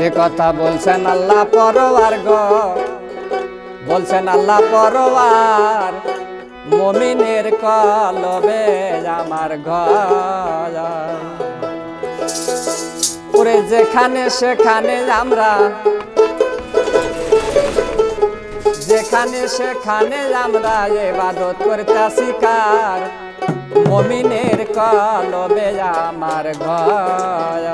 যে কথা বলছেন আল্লাহ পরোয়ার গ। বলছেন আল্লাহ পরোয়ার, মমিনের কলবে আমার ঘর। ওরে যেখানে সেখানে আমরা, যেখানে সেখানে আমরা এবাদত করতে শিকার মমিনের কলবে আমার ঘর।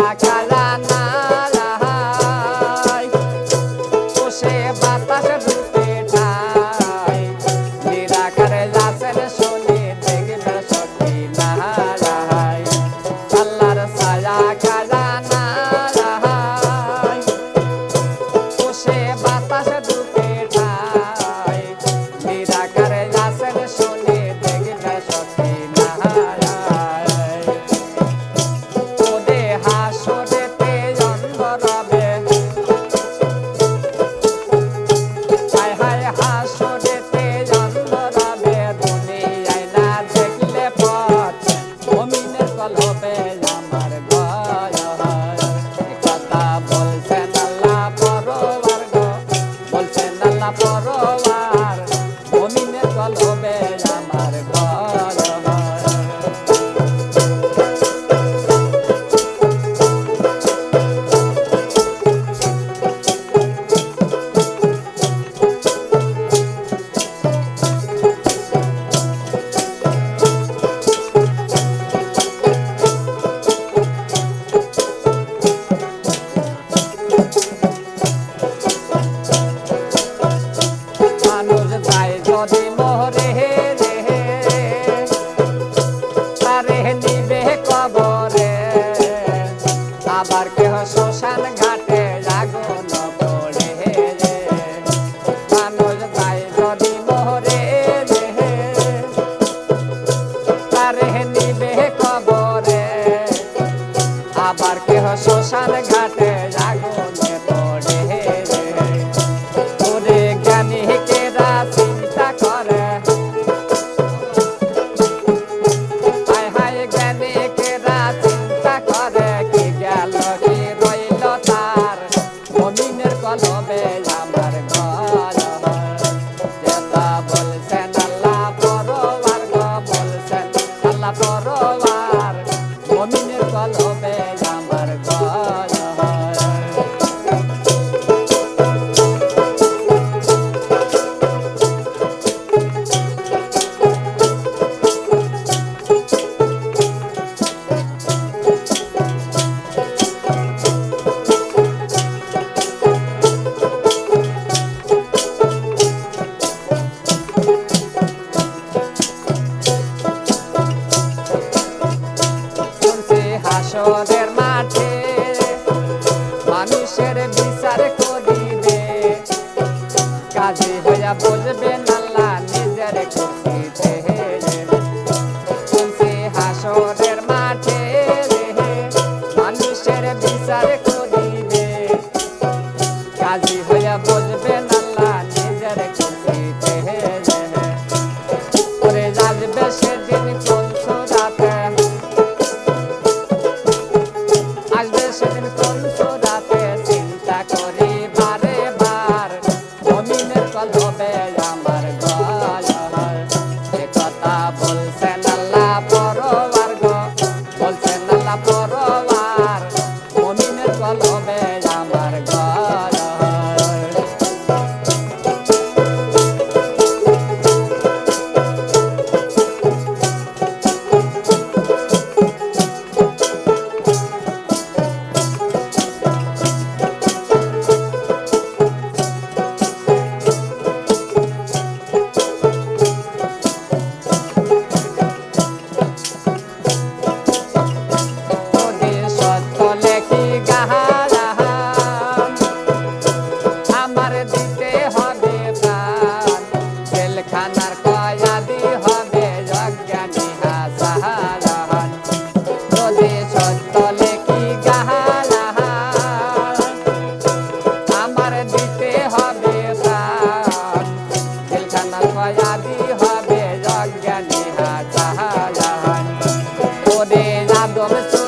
จาก বলছে না পরোয়া মানুষের বিচার করিবে কাজী হইয়া বোঝ Professor.